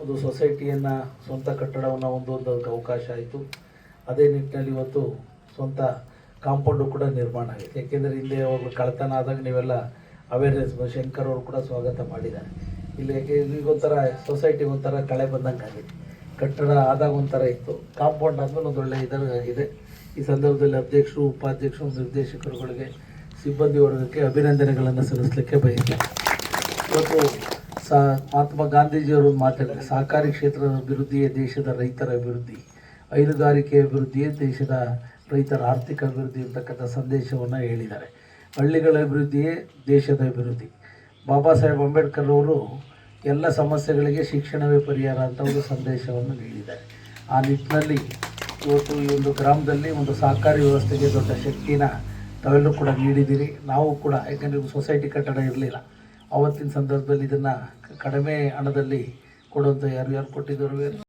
ಒಂದು ಸೊಸೈಟಿಯನ್ನು ಸ್ವಂತ ಕಟ್ಟಡವನ್ನು ಹೊಂದುವಂಥದ್ದು ಅವಕಾಶ ಆಯಿತು. ಅದೇ ನಿಟ್ಟಿನಲ್ಲಿ ಇವತ್ತು ಸ್ವಂತ ಕಾಂಪೌಂಡು ಕೂಡ ನಿರ್ಮಾಣ ಆಗಿದೆ. ಯಾಕೆಂದರೆ ಹಿಂದೆ ಅವರು ಕಳತನ ಆದಾಗ ನೀವೆಲ್ಲ ಅವೇರ್ನೆಸ್ ಶಂಕರ್ ಅವರು ಕೂಡ ಸ್ವಾಗತ ಮಾಡಿದ್ದಾರೆ. ಇಲ್ಲಿ ಯಾಕೆ ಈಗ ಒಂಥರ ಸೊಸೈಟಿಗೆ ಒಂಥರ ಕಳೆ ಬಂದಂಗೆ ಆಗಿದೆ. ಕಟ್ಟಡ ಆದಾಗ ಒಂಥರ ಇತ್ತು. ಕಾಂಪೌಂಡ್ ಆದಮೇಲೆ ಒಂದು ಇದರ ಇದಾಗಿದೆ ಈ ಸಂದರ್ಭದಲ್ಲಿ ಅಧ್ಯಕ್ಷರು, ಉಪಾಧ್ಯಕ್ಷರು, ನಿರ್ದೇಶಕರುಗಳಿಗೆ, ಸಿಬ್ಬಂದಿ ವರ್ಗಕ್ಕೆ ಅಭಿನಂದನೆಗಳನ್ನು ಸಲ್ಲಿಸಲಿಕ್ಕೆ ಬಯಸ್ತೇನೆ. ಇವತ್ತು ಸಾ, ಮಹಾತ್ಮ ಗಾಂಧೀಜಿಯವರು ಮಾತಾಡಿದ್ದಾರೆ ಸಹಕಾರಿ ಕ್ಷೇತ್ರದ ಅಭಿವೃದ್ಧಿಯೇ ದೇಶದ ರೈತರ ಅಭಿವೃದ್ಧಿ. ಹೈನುಗಾರಿಕೆ ಅಭಿವೃದ್ಧಿಯೇ ದೇಶದ ರೈತರ ಆರ್ಥಿಕ ಅಭಿವೃದ್ಧಿ ಅಂತಕ್ಕಂಥ ಸಂದೇಶವನ್ನು ಹೇಳಿದ್ದಾರೆ. ಹಳ್ಳಿಗಳ ಅಭಿವೃದ್ಧಿಯೇ ದೇಶದ ಅಭಿವೃದ್ಧಿ. ಬಾಬಾ ಸಾಹೇಬ್ ಅಂಬೇಡ್ಕರ್ ಅವರು ಎಲ್ಲ ಸಮಸ್ಯೆಗಳಿಗೆ ಶಿಕ್ಷಣವೇ ಪರಿಹಾರ ಅಂತ ಒಂದು ಸಂದೇಶವನ್ನು ನೀಡಿದ್ದಾರೆ. ಆ ನಿಟ್ಟಿನಲ್ಲಿ ಇವತ್ತು ಈ ಒಂದು ಗ್ರಾಮದಲ್ಲಿ ಒಂದು ಸಹಕಾರಿ ವ್ಯವಸ್ಥೆಗೆ ದೊಡ್ಡ ಶಕ್ತಿನ ತಾವೆಲ್ಲರೂ ಕೂಡ ನೀಡಿದ್ದೀರಿ. ನಾವು ಕೂಡ, ಯಾಕಂದರೆ ಸೊಸೈಟಿ ಕಟ್ಟಡ ಇರಲಿಲ್ಲ. ಆವತ್ತಿನ ಸಂದರ್ಭದಲ್ಲಿ ಇದನ್ನು ಕಡಿಮೆ ಹಣದಲ್ಲಿ ಕೊಡುವಂಥ ಯಾರು ಯಾರು ಕೊಟ್ಟಿದ್ದರು?